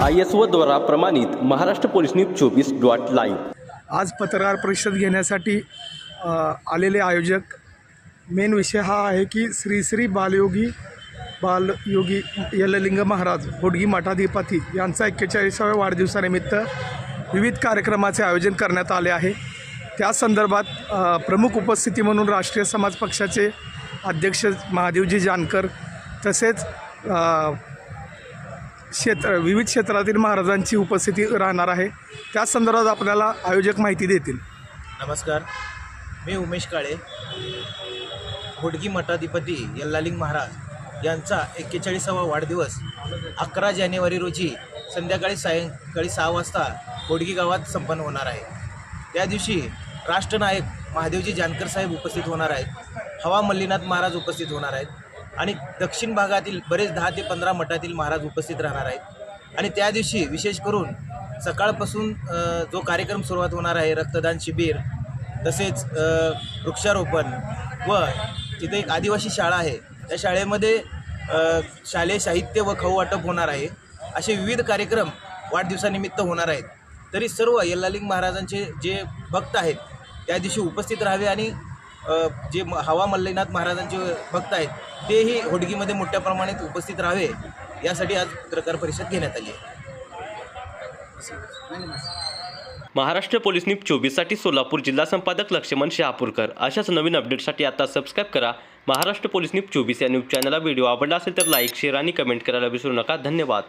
I S O द्वारा प्रमाणित Maharashtra police news चोवीस डॉट लाईव्ह आज पत्रकार परिषद घेण्यासाठी आलेले आयोजक. मेन विषय हा आहे की श्री श्री बालयोगी बालयोगी यललिंग महाराज होडगी मठाधिपती यांचा एक्केचाळीसाव्या वाढदिवसानिमित्त विविध कार्यक्रमाचे आयोजन करण्यात आले आहे. त्या संदर्भात प्रमुख उपस्थिती म्हणून राष्ट्रीय समाज पक्षाचे अध्यक्ष महादेवजी जानकर तसेच क्षेत्र विविध क्षेत्रातील महाराजांची उपस्थिती राहणार आहे. त्या संदर्भात आपल्याला आयोजक माहिती देतील. नमस्कार. मी उमेश काळे होडगी मठाधिपती यल्लालिंग महाराज यांचा एक्केचाळीसावा वाढदिवस अकरा जानेवारी रोजी संध्याकाळी सायंकाळी सहा वाजता होडगी गावात संपन्न होणार आहे. त्या दिवशी राष्ट्रनायक महादेवजी जानकर साहेब उपस्थित होणार आहेत. हवा मल्लीनाथ महाराज उपस्थित होणार आहेत. आणि दक्षिण भागातील बरेच दहा ते पंधरा मठातील महाराज उपस्थित राहणार आहेत. आणि त्या दिवशी विशेष करून सकाळपासून जो कार्यक्रम सुरुवात होणार आहे रक्तदान शिबिर तसेच वृक्षारोपण व तिथे एक आदिवासी शाळा आहे. त्या शाळेमध्ये शालेय साहित्य व खाऊ वाटप होणार आहे. असे विविध कार्यक्रम वाढदिवसानिमित्त होणार आहेत. तरी सर्व यल्लालिंग महाराजांचे जे भक्त आहेत त्या दिवशी उपस्थित राहावे आणि जे म- हवा मल्लीनाथ महाराजांचे भक्त आहेत तेही होडगीमध्ये मोठ्या प्रमाणात उपस्थित राहावे यासाठी आज पत्रकार परिषद घेण्यात आली आहे. महाराष्ट्र पोलीस न्यूज चोवीससाठी सोलापूर जिल्हा संपादक लक्ष्मण शहापूरकर. अशाच नवीन अपडेटसाठी आता सबस्क्राईब करा. महाराष्ट्र पोलीस न्यूज चोवीस या न्यूज चॅनलला व्हिडिओ आवडला असेल तर लाईक शेअर आणि कमेंट करायला विसरू नका. धन्यवाद.